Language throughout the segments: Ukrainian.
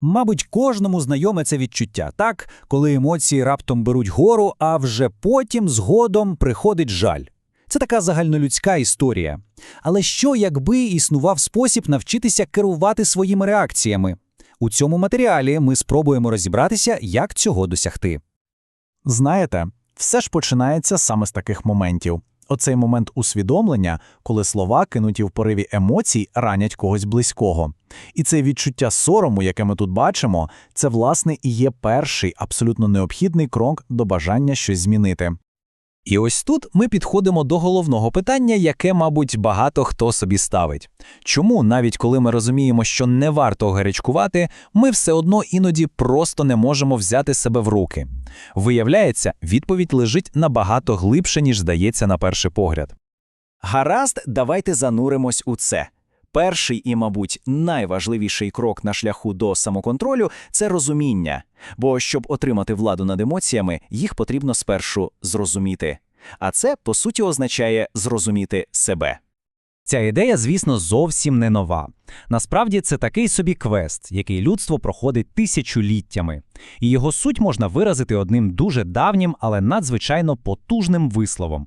Мабуть, кожному знайоме це відчуття, так, коли емоції раптом беруть гору, а вже потім згодом приходить жаль. Це така загальнолюдська історія. Але що, якби існував спосіб навчитися керувати своїми реакціями? У цьому матеріалі ми спробуємо розібратися, як цього досягти. Знаєте, все ж починається саме з таких моментів. Оцей момент усвідомлення, коли слова, кинуті в пориві емоцій, ранять когось близького. І це відчуття сорому, яке ми тут бачимо, це, власне, і є перший абсолютно необхідний крок до бажання щось змінити. І ось тут ми підходимо до головного питання, яке, мабуть, багато хто собі ставить. Чому, навіть коли ми розуміємо, що не варто гарячкувати, ми все одно іноді просто не можемо взяти себе в руки? Виявляється, відповідь лежить набагато глибше, ніж здається на перший погляд. Гаразд, давайте зануримось у це. Перший і, мабуть, найважливіший крок на шляху до самоконтролю це розуміння. Бо щоб отримати владу над емоціями, їх потрібно спершу зрозуміти. А це, по суті, означає зрозуміти себе. Ця ідея, звісно, зовсім не нова. Насправді це такий собі квест, який людство проходить тисячоліттями, і його суть можна виразити одним дуже давнім, але надзвичайно потужним висловом.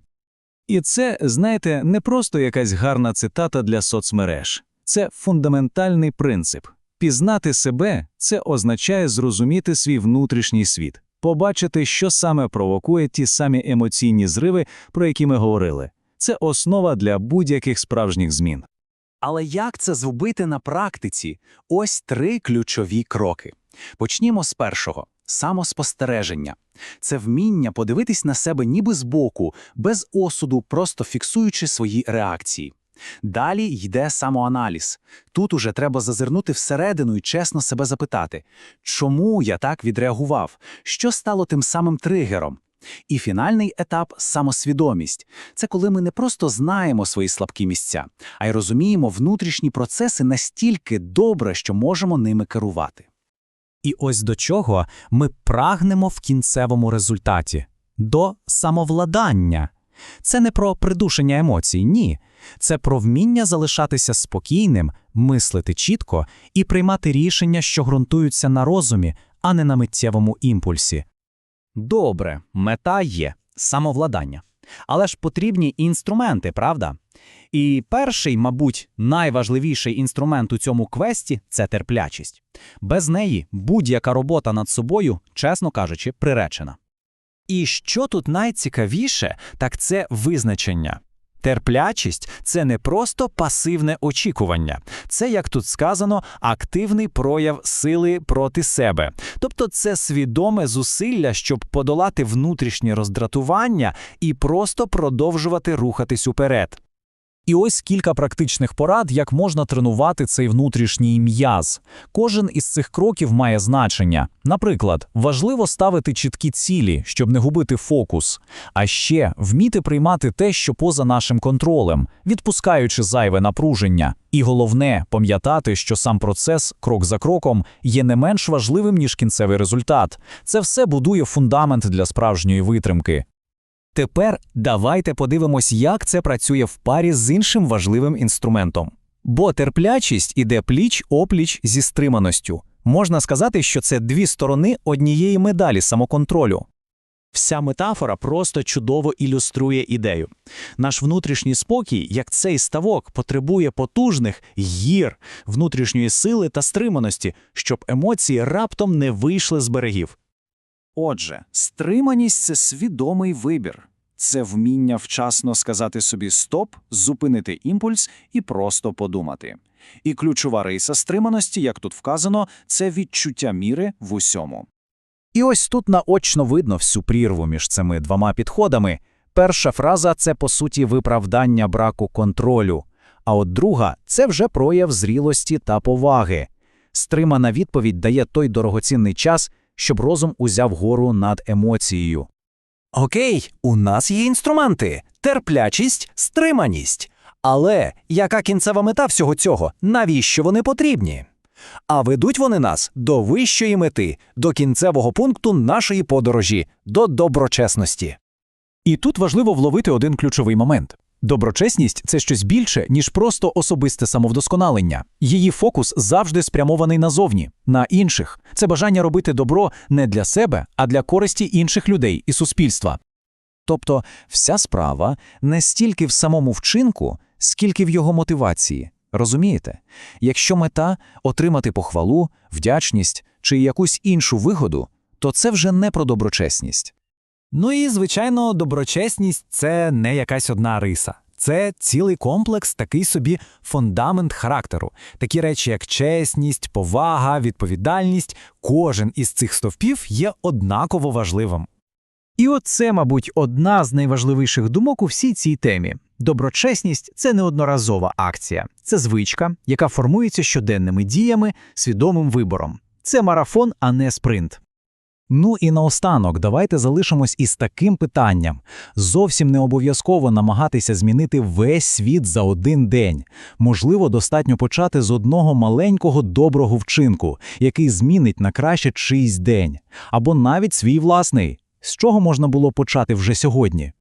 І це, знаєте, не просто якась гарна цитата для соцмереж. Це фундаментальний принцип. Пізнати себе це означає зрозуміти свій внутрішній світ, побачити, що саме провокує ті самі емоційні зриви, про які ми говорили. Це основа для будь-яких справжніх змін. Але як це зробити на практиці? Ось три ключові кроки. Почнімо з першого самоспостереження. Це вміння подивитись на себе ніби збоку, без осуду, просто фіксуючи свої реакції. Далі йде самоаналіз. Тут уже треба зазирнути всередину і чесно себе запитати, чому я так відреагував, що стало тим самим тригером. І фінальний етап самосвідомість це коли ми не просто знаємо свої слабкі місця, а й розуміємо внутрішні процеси настільки добре, що можемо ними керувати. І ось до чого ми прагнемо в кінцевому результаті до самовладання. Це не про придушення емоцій, ні. Це про вміння залишатися спокійним, мислити чітко і приймати рішення, що ґрунтуються на розумі, а не на миттєвому імпульсі. Добре, мета є самовладання. Але ж потрібні інструменти, правда? І перший, мабуть, найважливіший інструмент у цьому квесті це терплячість. Без неї будь-яка робота над собою, чесно кажучи, приречена. І що тут найцікавіше, так це визначення. Терплячість це не просто пасивне очікування, це, як тут сказано, активний прояв сили проти себе. Тобто це свідоме зусилля, щоб подолати внутрішнє роздратування і просто продовжувати рухатись уперед. І ось кілька практичних порад, як можна тренувати цей внутрішній м'яз. Кожен із цих кроків має значення. Наприклад, важливо ставити чіткі цілі, щоб не губити фокус, а ще вміти приймати те, що поза нашим контролем, відпускаючи зайве напруження. І головне пам'ятати, що сам процес, крок за кроком, є не менш важливим ніж кінцевий результат. Це все будує фундамент для справжньої витримки. Тепер давайте подивимось, як це працює в парі з іншим важливим інструментом. Бо терплячість іде пліч опліч зі стриманостю. Можна сказати, що це дві сторони однієї медалі самоконтролю. Вся метафора просто чудово ілюструє ідею. Наш внутрішній спокій, як цей ставок, потребує потужних гір, внутрішньої сили та стриманості, щоб емоції раптом не вийшли з берегів. Отже, стриманість це свідомий вибір. Це вміння вчасно сказати собі стоп, зупинити імпульс і просто подумати. І ключова риса стриманості, як тут вказано, це відчуття міри в усьому. І ось тут наочно видно всю прірву між цими двома підходами. Перша фраза це по суті виправдання браку контролю, а от друга це вже прояв зрілості та поваги. Стримана відповідь дає той дорогоцінний час, щоб розум узяв гору над емоцією. Окей, у нас є інструменти терплячість, стриманість. Але яка кінцева мета всього цього? Навіщо вони потрібні? А ведуть вони нас до вищої мети, до кінцевого пункту нашої подорожі, до доброчесності. І тут важливо вловити один ключовий момент. Доброчесність це щось більше, ніж просто особисте самовдосконалення. Її фокус завжди спрямований назовні, на інших. Це бажання робити добро не для себе, а для користі інших людей і суспільства. Тобто вся справа не стільки в самому вчинку, скільки в його мотивації. Розумієте? Якщо мета отримати похвалу, вдячність чи якусь іншу вигоду, то це вже не про доброчесність. Ну і, звичайно, доброчесність це не якась одна риса. Це цілий комплекс, такий собі фундамент характеру. Такі речі, як чесність, повага, відповідальність, кожен із цих стовпів є однаково важливим. І оце, мабуть, одна з найважливіших думок у всій цій темі. Доброчесність це не одноразова акція, це звичка, яка формується щоденними діями, свідомим вибором. Це марафон, а не спринт. Ну і наостанок, давайте залишимось із таким питанням. Зовсім не обов'язково намагатися змінити весь світ за один день. Можливо, достатньо почати з одного маленького доброго вчинку, який змінить на краще чийсь день, або навіть свій власний. З чого можна було почати вже сьогодні?